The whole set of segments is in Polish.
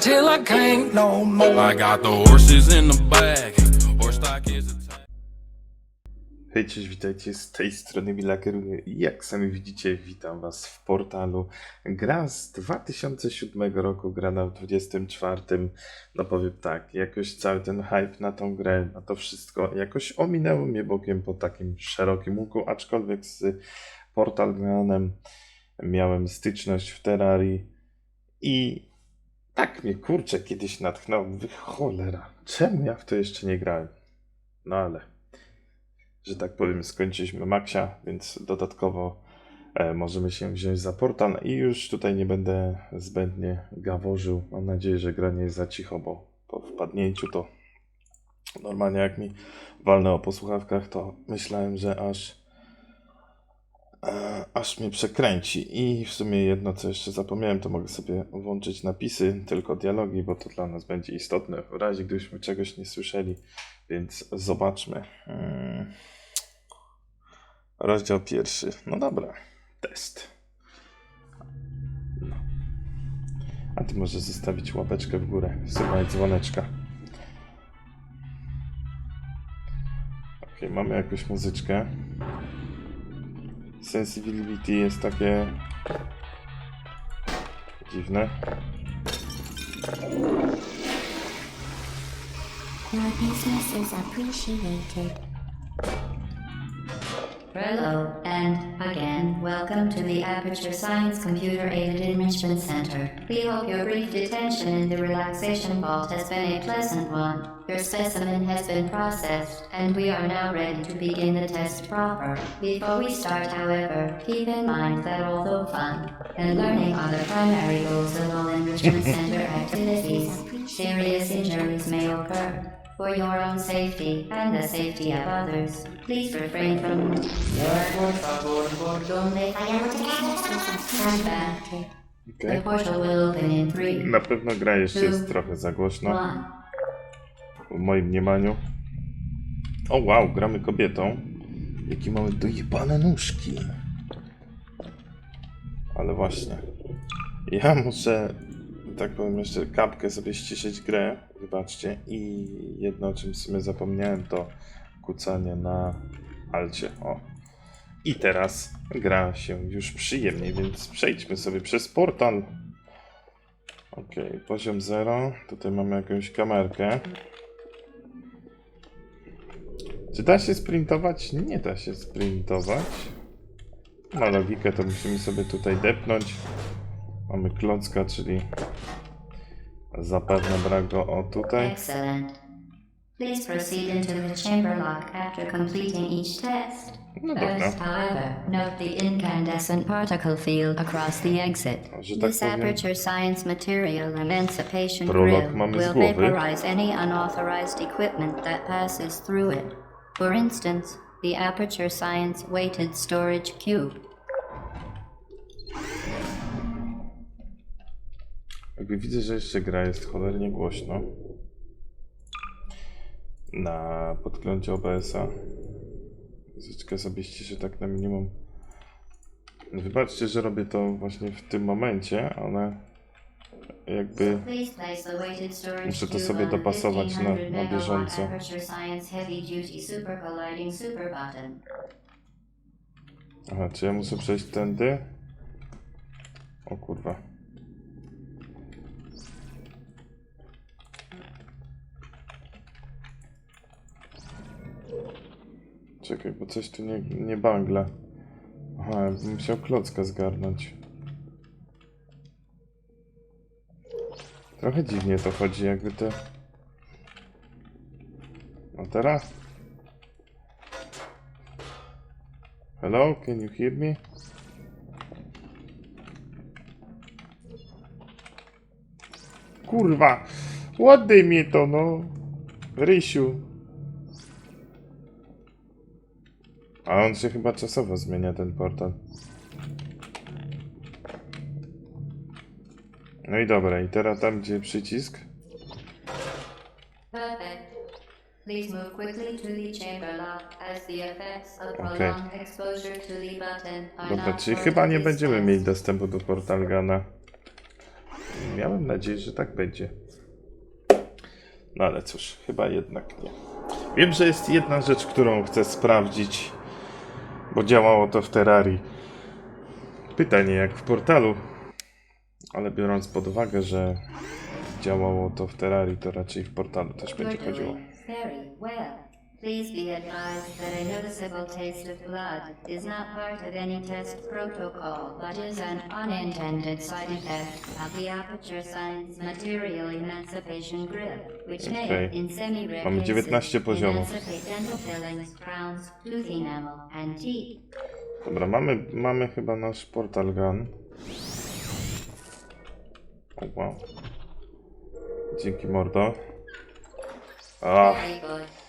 till I can't no more. I got the horses in the back. Hej, cześć, witajcie z tej strony Milakeruny i jak sami widzicie, witam was w portalu. Gra z 2007 roku, gra na 24. No powiem tak, jakoś cały ten hype na tą grę, na to wszystko, jakoś ominęło mnie bokiem po takim szerokim łuku, aczkolwiek z Portal Granem miałem styczność w Terrarii i tak mnie kurczę kiedyś natchnął, cholera, czemu ja w to jeszcze nie grałem? No ale że tak powiem, skończyliśmy Maxia, więc dodatkowo e, możemy się wziąć za portal i już tutaj nie będę zbędnie gaworzył. Mam nadzieję, że gra nie jest za cicho, bo po wpadnięciu to normalnie jak mi walnęło po słuchawkach, to myślałem, że aż e, aż mnie przekręci. I w sumie jedno, co jeszcze zapomniałem, to mogę sobie włączyć napisy, tylko dialogi, bo to dla nas będzie istotne w razie, gdybyśmy czegoś nie słyszeli. Więc zobaczmy. Mm. Rozdział pierwszy. No dobra, test. No. A ty możesz zostawić łapeczkę w górę, słuchaj dzwoneczka. Ok, mamy jakąś muzyczkę. Sensibility jest takie dziwne. Your business is appreciated. Hello, and again, welcome to the Aperture Science Computer Aided Enrichment Center. We hope your brief detention in the relaxation vault has been a pleasant one. Your specimen has been processed, and we are now ready to begin the test proper. Before we start, however, keep in mind that although fun and learning are the primary goals of all Enrichment Center activities, serious injuries may occur. For your own safety and the safety of others, please refrain from por favor. The Okay. portal will open in three, Na pewno gra jeszcze jest trochę za głośno. one. w moim mniemaniu. O wow, gramy kobietą. Jakie mamy dojebane nóżki. Ale właśnie. Ja muszę, tak powiem, jeszcze kapkę sobie ściszyć grę. Wybaczcie. I jedno, o czym w sumie zapomniałem, to kucanie na alcie. O. I teraz gra się już przyjemniej, więc przejdźmy sobie przez portal. Okej, poziom 0. Tutaj mamy jakąś kamerkę. Czy da się sprintować? Nie da się sprintować. Na logikę to musimy sobie tutaj depnąć. Mamy klocka, czyli zapewne brak go o tutaj. Excellent. Please proceed into the chamber lock after completing each test. No dobra. First, however, note the incandescent particle field across the exit. Że tak This powiem. Aperture Science Material Emancipation Prolog Grill mamy z will głowy. vaporize any unauthorized equipment that passes through it. For instance, the Aperture Science Weighted Storage Cube. Jakby widzę, że jeszcze gra jest cholernie głośno. Na podglądzie OBS-a. Muzyczkę sobie ściszę tak na minimum. Wybaczcie, że robię to właśnie w tym momencie, ale jakby Muszę to sobie dopasować na- 1500 na bieżąco. Aha, czy ja muszę przejść tędy? O kurwa. Czekaj, bo coś tu nie, nie. Aha, ja bym musiał klocka zgarnąć. Trochę dziwnie to chodzi, jakby te... No teraz? Hello, can you hear me? Kurwa! Ładny mnie to, no! Rysiu! A on się chyba czasowo zmienia, ten portal. No i dobra, i teraz tam, gdzie przycisk. Perfect. Please move quickly to the chamber lock as the effects of Okay. prolonged exposure to the button are Dobra, czyli chyba nie będziemy mieli dostępu do Portal Gana. Miałem nadzieję, że tak będzie. No ale cóż, chyba jednak nie. Wiem, że jest jedna rzecz, którą chcę sprawdzić, bo działało to w Terrarii. Pytanie jak w portalu, ale biorąc pod uwagę, że działało to w Terrarii, to raczej w portalu też będzie chodziło. Please be advised that a noticeable taste of blood is not part of any test protocol, but is an unintended side effect of the aperture science material emancipation grip, which may, in semi-rare Mamy 19 cases, poziomów. emancipate dental fillings, crowns, tooth enamel, and teeth. Dobra, mamy, mamy chyba nasz portal gun. O, wow. Dzięki mordo. A, Very good.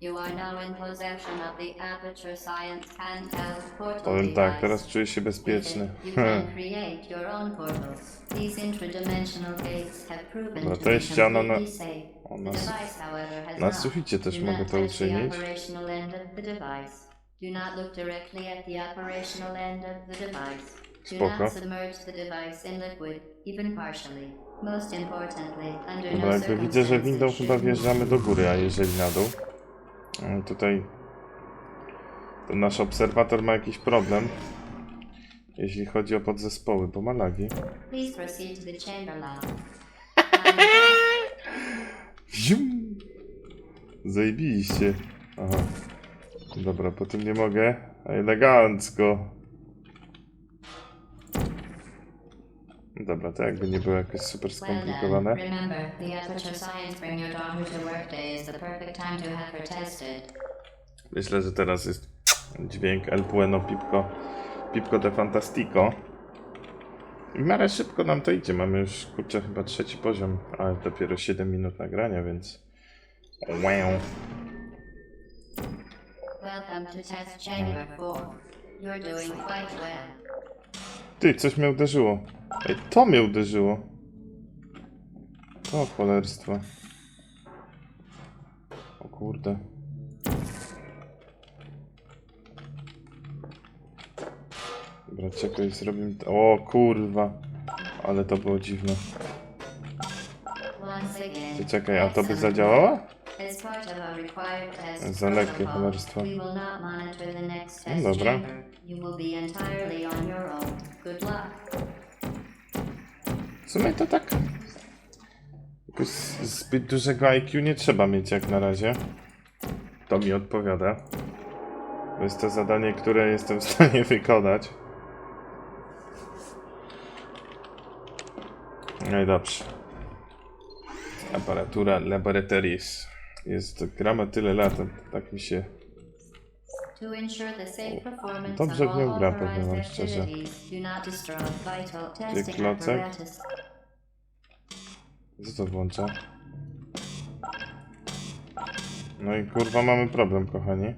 You are now in possession of the aperture science handheld portal powiem tak, teraz czuję się bezpieczny. With it, You can create your own portals. These interdimensional gates have proven No to be ściana na- completely safe. o, The na suficie też mogę to uczynić. operational end of the device. Do not look directly at the operational end of the device. Do Spoko. not submerge the device in liquid, even partially. Most importantly, under Dobra, no jakby widzę, że windą chyba wjeżdżamy do góry, a jeżeli na dół. Mm, Tutaj ten nasz obserwator ma jakiś problem, jeśli chodzi o podzespoły, bo ma lagi. Please proceed to the chamber lab. Zium! Zajebiście. Aha. Dobra, po tym nie mogę. Elegancko. Dobra, to jakby nie było jakoś super skomplikowane. remember, the Aperture Science Bring Your Daughter to Work Day is the perfect time to have her tested. Myślę, że teraz jest dźwięk El Bueno Pipko. Pipko de Fantastico. I w miarę szybko nam to idzie. Mamy już, kurczę, chyba trzeci poziom, ale dopiero 7 minut nagrania, więc... Wow. Welcome to Test Chamber 4. You're doing quite well. Ty, coś mnie uderzyło. Ej, to mnie uderzyło. To cholerstwo. O kurde. Dobra, czekaj, zrobimy... to- O kurwa. Ale to było dziwne. Ty czekaj, a to by zadziałało? Work. As part of our required test Za lekkie protocol, cholerstwo. we will not monitor the next No dobra. W sumie to tak. Zbyt dużego IQ nie trzeba mieć jak na razie. To mi odpowiada. To jest to zadanie, które jestem w stanie wykonać. No i dobrze. Aparatura Laboratories. Jest, gramy tyle lat, tak mi się... Dobrze w nią gra, powiem wam szczerze. testing klocek? Co to włącza? No i kurwa mamy problem, kochani.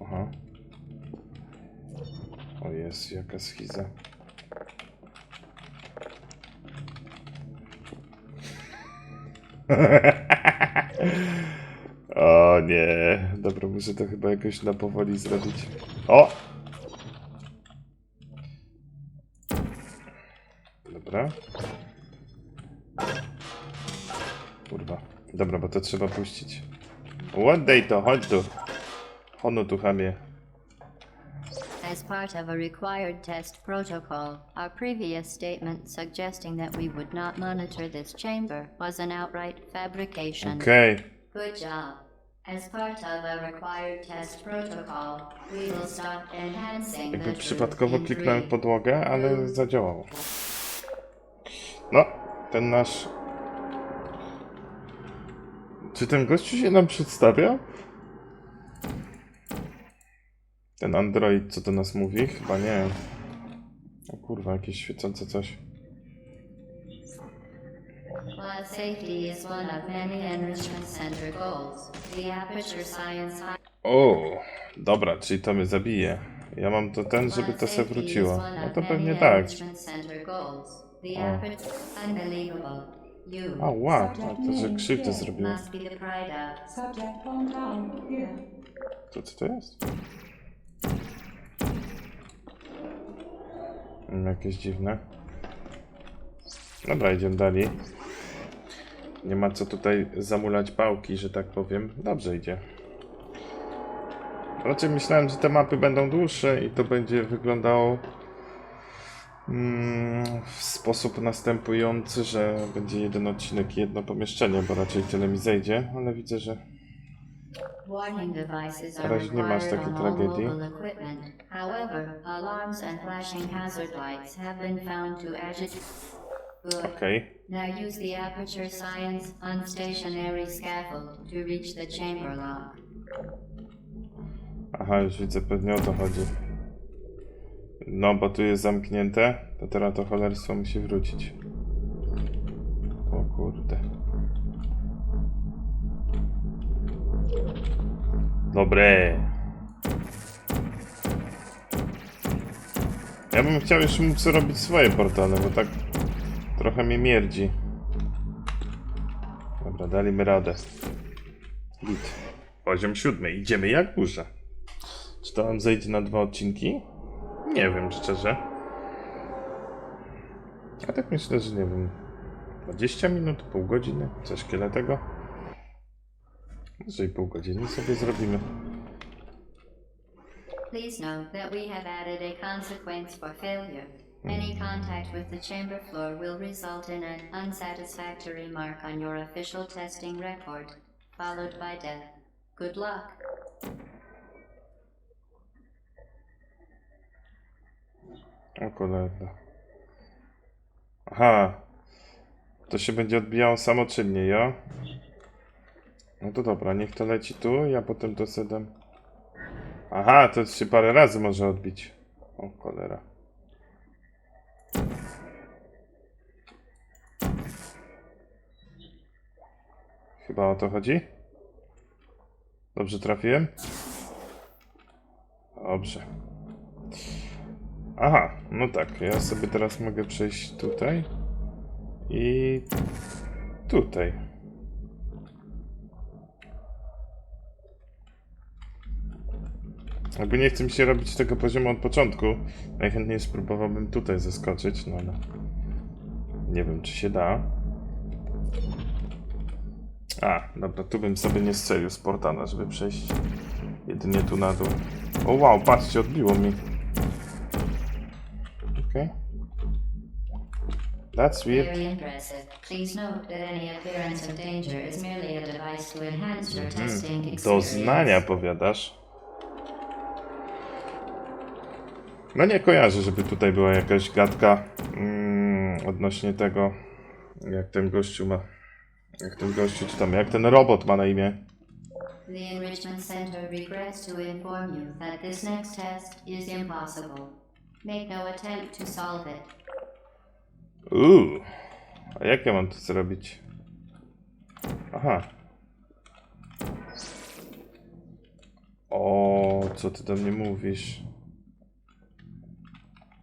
Aha. O jest, jaka schiza. o nie. Dobra, muszę to chyba jakoś na powoli zrobić. O! Dobra. Kurwa. Dobra, bo to trzeba puścić. Oddaj to, chodź tu. Hono tu chamie. As part of a required test protocol, our previous statement suggesting that we would not monitor this chamber was an outright fabrication. Okay. Good job. As part of a required test protocol, we will stop enhancing the Jakby truth przypadkowo in kliknąłem three, podłogę, ale zadziałało. No, ten nasz... Czy ten gościu się nam przedstawia? Ten android, co do nas mówi? Chyba nie. O kurwa, jakieś świecące coś. While safety is one of many enrichment center goals, the Aperture Science O, dobra, czyli to mnie zabije. Ja mam to ten, żeby to se wróciło. No to pewnie tak. You A, wow, to, że krzywdę zrobiło. Subject hometown here. To co to jest? Jakieś dziwne. Dobra, idziemy dalej. Nie ma co tutaj zamulać pałki, że tak powiem. Dobrze idzie. Raczej myślałem, że te mapy będą dłuższe i to będzie wyglądało mm, w sposób następujący, że będzie jeden odcinek i jedno pomieszczenie, bo raczej tyle mi zejdzie, ale widzę, że Razie nie masz takiej tragedii. okej. Now use the Aperture Science unstationary scaffold to reach the chamber lock. Aha, już widzę, pewnie o to chodzi. No, bo tu jest zamknięte, to teraz to cholerstwo musi wrócić. O kurde. Dobre. Ja bym chciał już móc robić swoje portale, bo tak trochę mnie mierdzi. Dobra, daliśmy radę. Git. Poziom siódmy. Idziemy jak burza. Czy to nam zejdzie na dwa odcinki? Nie wiem, szczerze. Ja tak myślę, że nie wiem. 20 minut, pół godziny, coś kiele tego. Może i pół godziny sobie zrobimy. Please note that we have added a consequence for failure. Any hmm. contact with the chamber floor will result in an unsatisfactory mark on your official testing record, followed by death. Good luck. O cholera. Aha. To się będzie odbijało samoczynnie, ja? No to dobra, niech to leci tu, ja potem to sedem. Aha, to się parę razy może odbić. O cholera. Chyba o to chodzi? Dobrze trafiłem? Dobrze. Aha, no tak, ja sobie teraz mogę przejść tutaj i tutaj. Jakby nie chce mi się robić tego poziomu od początku, najchętniej spróbowałbym tutaj zeskoczyć, no ale nie wiem czy się da. A, dobra, tu bym sobie nie strzelił z portana, żeby przejść jedynie tu na dół. O wow, patrzcie, odbiło mi. Okay. That's weird. Very impressive. Please note that any appearance of danger is merely a device to enhance your testing experience. Doznania powiadasz? No nie kojarzę, żeby tutaj była jakaś gadka mm, odnośnie tego, jak ten gościu ma, jak ten gościu, czy tam, jak ten robot ma na imię. The Enrichment Center regrets to inform you that this next test is impossible. Make no attempt to solve it. Uuu, a jak ja mam to zrobić? Aha. O, co ty do mnie mówisz?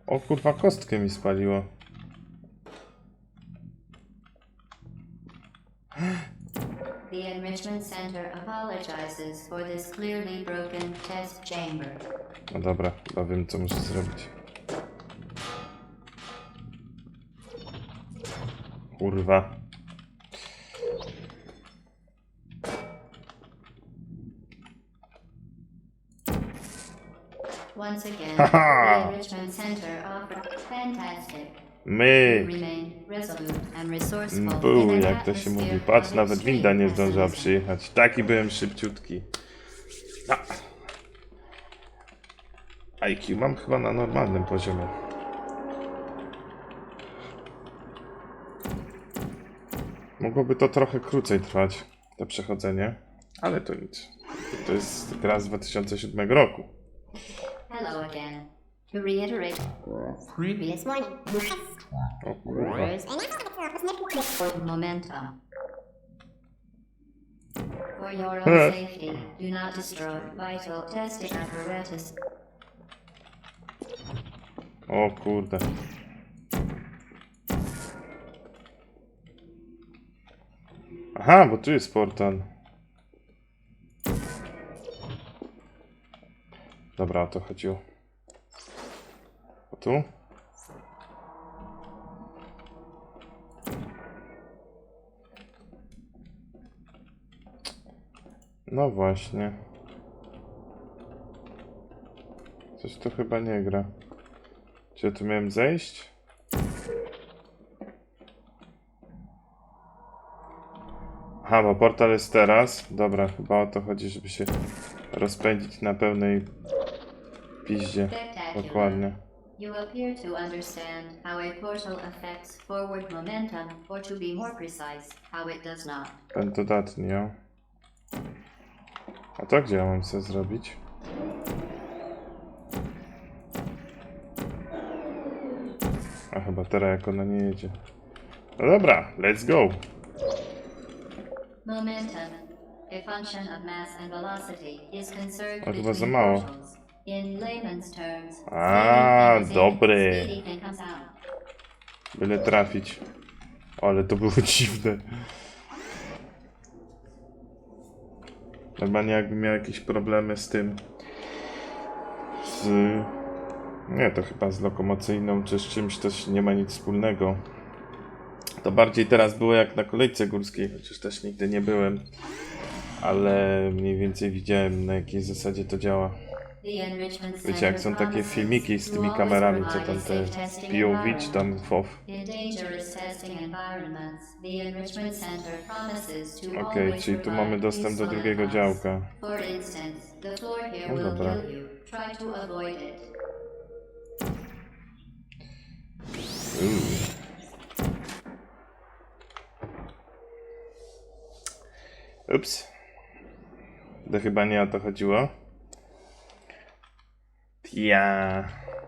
O kurwa, kostkę mi spaliło. The Enrichment Center apologizes for this clearly broken test chamber. No dobra, chyba wiem co muszę zrobić. Kurwa. Once again, the Enrichment Center offered fantastic. My! Był, jak to się mówi. Patrz, nawet winda nie zdążyła przyjechać. Taki byłem szybciutki. IQ mam chyba na normalnym poziomie. Mogłoby to trochę krócej trwać, to przechodzenie, ale to nic. To jest gra z 2007 roku. Hello again. To reiterate, Previous kurwa. momentum. For your own safety, do not destroy vital testing apparatus. O kurde. Aha, bo tu jest portal. Dobra, o to chodziło. O tu? No właśnie. Coś tu chyba nie gra. Czy ja tu miałem zejść? Aha, bo portal jest teraz. Dobra, chyba o to chodzi, żeby się rozpędzić na pełnej piździe. Dokładnie. You appear to understand how a portal affects forward momentum, or to be more precise, how it does not. Ten. A to gdzie ja mam co zrobić? A chyba teraz jak ona nie jedzie. No dobra, let's go. Momentum, a function of mass and velocity, is conserved A chyba between za mało. portals. In layman's terms, A, dobry. Byle trafić. Ale to było dziwne. Normalnie jakbym miał jakieś problemy z tym. Z. Nie, to chyba z lokomocyjną czy z czymś też nie ma nic wspólnego. To bardziej teraz było jak na kolejce górskiej, chociaż też nigdy nie byłem. Ale mniej więcej widziałem na jakiej zasadzie to działa. Wiecie, jak są takie filmiki z tymi kamerami, co tam te POV czy tam. FOV. Okej, czyli tu mamy dostęp do drugiego działka. No dobra. Uuu. Ups. To chyba nie o to chodziło. Ja.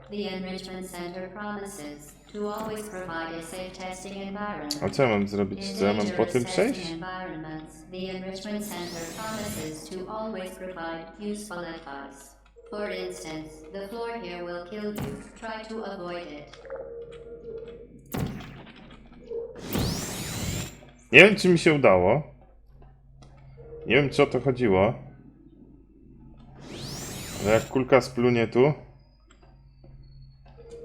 The enrichment center promises to always provide a safe testing environment. A co ja mam zrobić? Co ja mam po tym przejść? the enrichment center promises to always provide useful advice. For instance, the floor here will kill you. Try to avoid it. Nie wiem, czy mi się udało. Nie wiem, czy o to chodziło. Ale jak kulka splunie tu...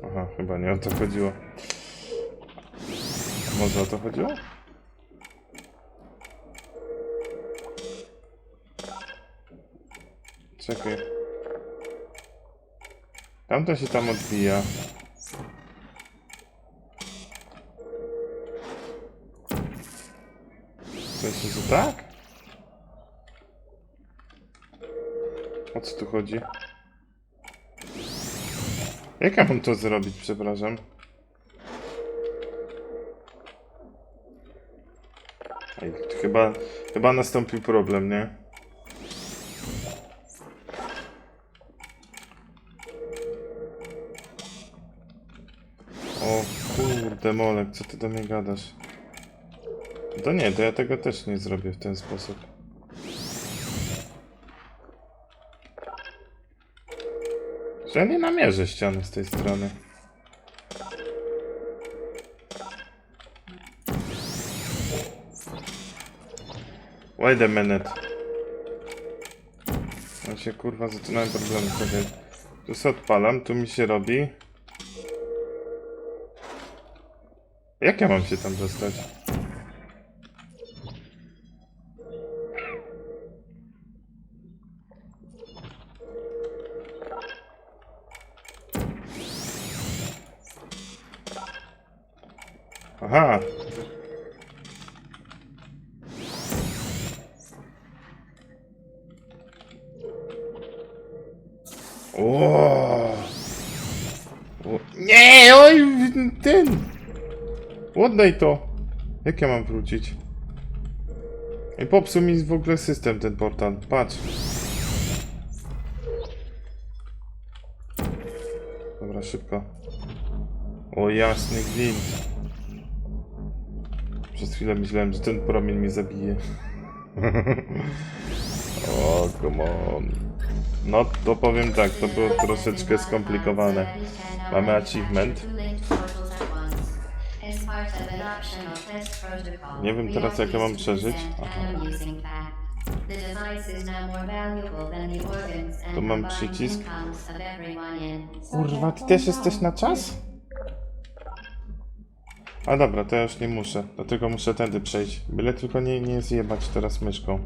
Aha, chyba nie o to chodziło. Może o to chodziło? Czekaj. Tamto się tam odbija. Sensie, że tak? O co tu chodzi? Jak ja mam to zrobić, przepraszam? Ej, chyba, chyba nastąpił problem, nie? O kurde molek, co ty do mnie gadasz? To nie, to ja tego też nie zrobię w ten sposób. Że ja nie namierzę ściany z tej strony. Wait a minute. Ja się kurwa zaczynałem problemy. Czekaj. Tu sobie odpalam, tu mi się robi. Jak ja mam się tam dostać? Aha. O. o. Nie, oj, ten. Oddaj to. Jak ja mam wrócić? I popsuł mi w ogóle system ten portal. Patrz. Dobra, szybko. O jasny gwint. Przez chwilę myślałem, że ten promień mnie zabije. o, come on. No, to powiem tak, to było troszeczkę skomplikowane. Mamy achievement. Nie wiem teraz, jak ja mam przeżyć. Aha. Tu mam przycisk. Kurwa, ty też jesteś na czas? A dobra, to ja już nie muszę. Dlatego muszę tędy przejść. Byle tylko nie, nie zjebać teraz myszką.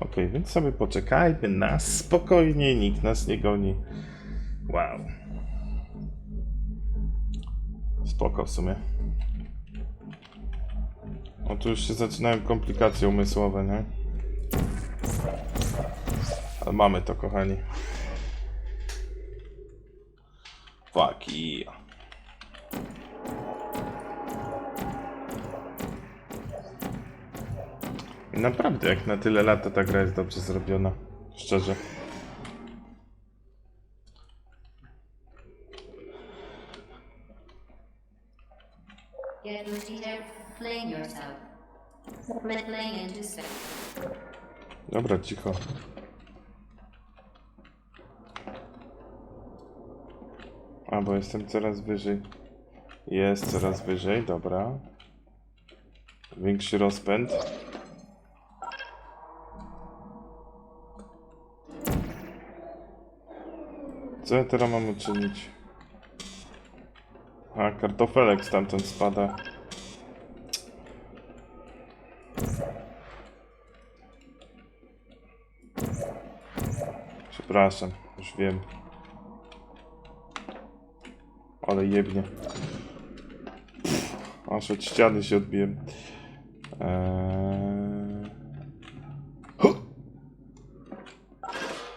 Okej, więc sobie poczekajmy na spokojnie, nikt nas nie goni. Wow. Spoko w sumie. O, tu już się zaczynają komplikacje umysłowe, nie? Ale mamy to, kochani. Fuck yeah. Naprawdę, jak na tyle lat, to ta gra jest dobrze zrobiona. Szczerze. Dobra, cicho. A, bo jestem coraz wyżej. Jest coraz wyżej, dobra. Większy rozpęd. Co teraz mam uczynić? A, kartofelek stamtąd spada. Przepraszam, już wiem. Ale jebnie. Aż od ściany się odbiłem. Eee...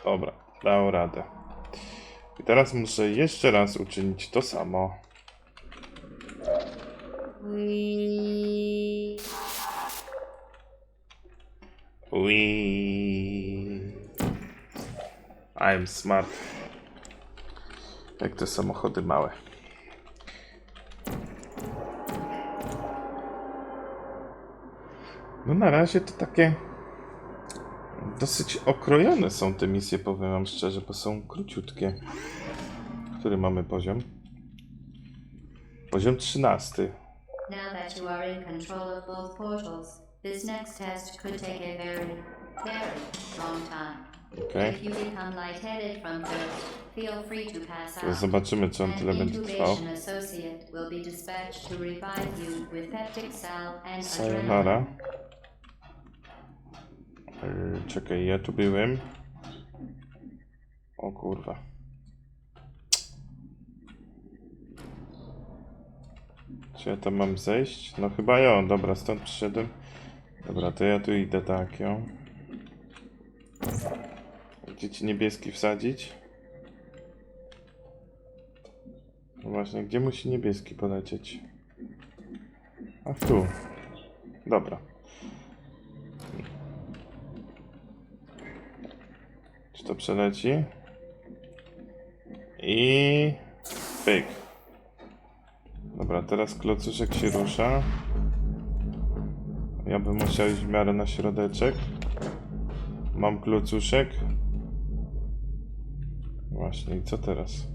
Dobra, dał radę. I teraz muszę jeszcze raz uczynić to samo. We Wee. I'm smart. Jak te samochody małe. No na razie to takie dosyć okrojone są te misje, powiem wam szczerze, bo są króciutkie. Który mamy poziom? Poziom 13. Now that you are in control of both portals, this next test could take a very, very long time. Okej. If you become lightheaded from thirst, feel free to pass To out. zobaczymy, czy on tyle będzie trwał. incubation associate will be dispatched to revive you with peptic salve and Sayonara. adrenaline. Yy, czekaj, ja tu byłem. O kurwa. Czy ja tam mam zejść? No chyba ja, dobra, stąd przyszedłem. Dobra, to ja tu idę tak, ją. Gdzie ci niebieski wsadzić? No właśnie, gdzie musi niebieski polecieć? Ach, tu. Dobra. Czy to przeleci? I... Pyk. Dobra, teraz klocuszek się rusza. Ja bym musiał iść w miarę na środeczek. Mam klocuszek. Właśnie, i co teraz?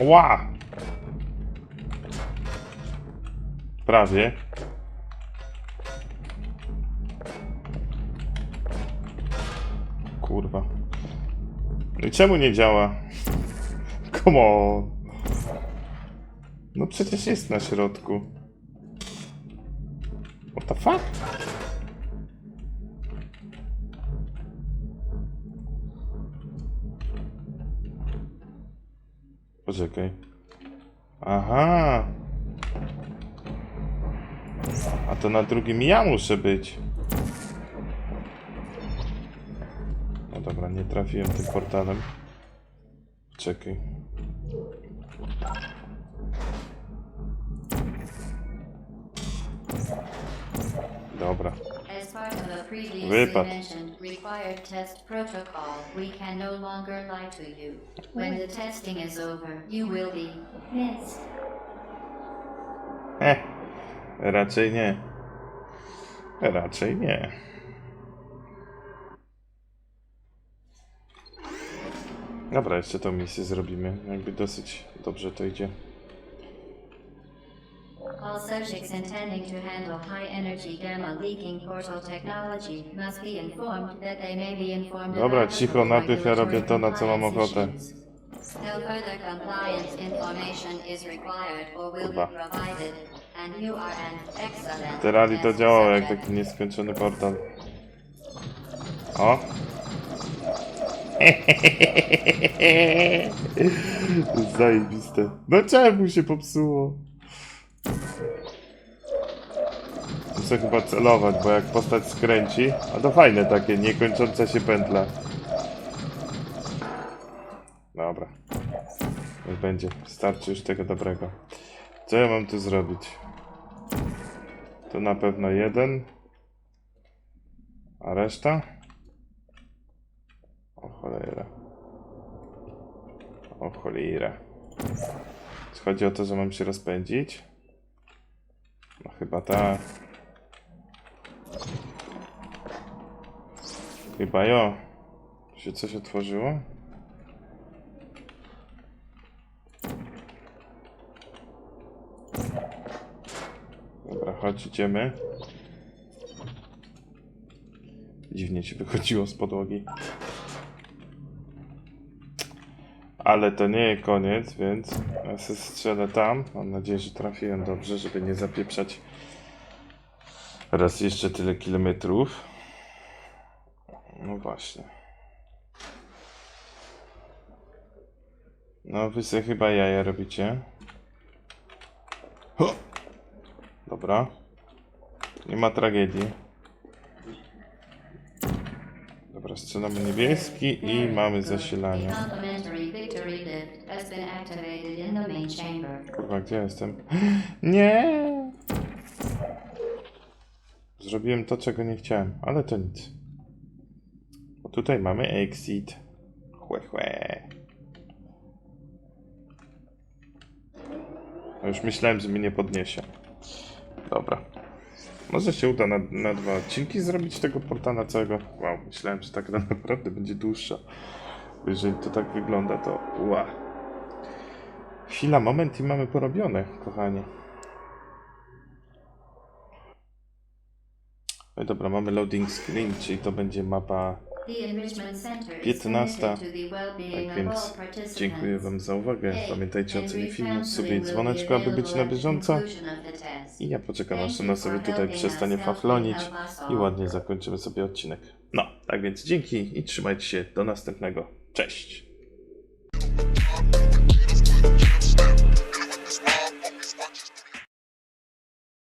Ła! Prawie. No czemu nie działa? Come on. No przecież jest na środku. What the fuck? Poczekaj. Aha. A to na drugim ja muszę być. Nie trafiłem tym portalem. Czekaj. Dobra. Wypad. mentioned required test protocol, we can no longer lie to you. When the testing is over, you will be missed. Eh, raczej nie. Raczej nie. Dobra, jeszcze tą misję zrobimy. Jakby dosyć dobrze to idzie. All subjects intending to handle high energy gamma leaking portal technology must be informed that they may be informed Dobra, about cicho, najpierw ja robię to, na co mam ochotę. No further compliance information is required or will be Kurwa. provided, and you are an excellent W Terrarii to test działało jak subject. taki nieskończony portal. O! Zajebiste. No czemu się popsuło? Muszę chyba celować, bo jak postać skręci, a to fajne takie, niekończąca się pętla. Dobra. Niech będzie. Starczy już tego dobrego. Co ja mam tu zrobić? To na pewno jeden. A reszta? O cholera. O cholera. Czy Chodzi o to, że mam się rozpędzić? No chyba tak. Chyba jo. Się coś otworzyło? Dobra, chodź, idziemy. Dziwnie ci wychodziło z podłogi. Ale to nie koniec, więc ja się strzelę tam. Mam nadzieję, że trafiłem dobrze, żeby nie zapieprzać raz jeszcze tyle kilometrów. No właśnie. No wy sobie chyba jaja robicie. Ho! Dobra. Nie ma tragedii. Dobra, strzelamy niebieski i mamy zasilanie. Has been activated in the main chamber. Kurwa, gdzie ja jestem? Nie! Zrobiłem to, czego nie chciałem, ale to nic. Bo tutaj mamy exit. Chłe, chłe. A już myślałem, że mnie nie podniesie. Dobra. Może się uda na, na dwa odcinki zrobić tego portana całego. Wow, myślałem, że tak naprawdę będzie dłuższa. Jeżeli to tak wygląda, to ła. Chwila, moment i mamy porobione, kochani. No dobra, mamy loading screen, czyli to będzie mapa. The enrichment center is 15. committed to the well-being Tak więc dziękuję Wam za uwagę. Pamiętajcie o cenie filmu, be dzwoneczku, aby być na bieżąco. I ja poczekam, aż ona sobie tutaj przestanie faflonić i ładnie zakończymy sobie odcinek. No, tak więc dzięki i trzymajcie się. Do następnego. Cześć!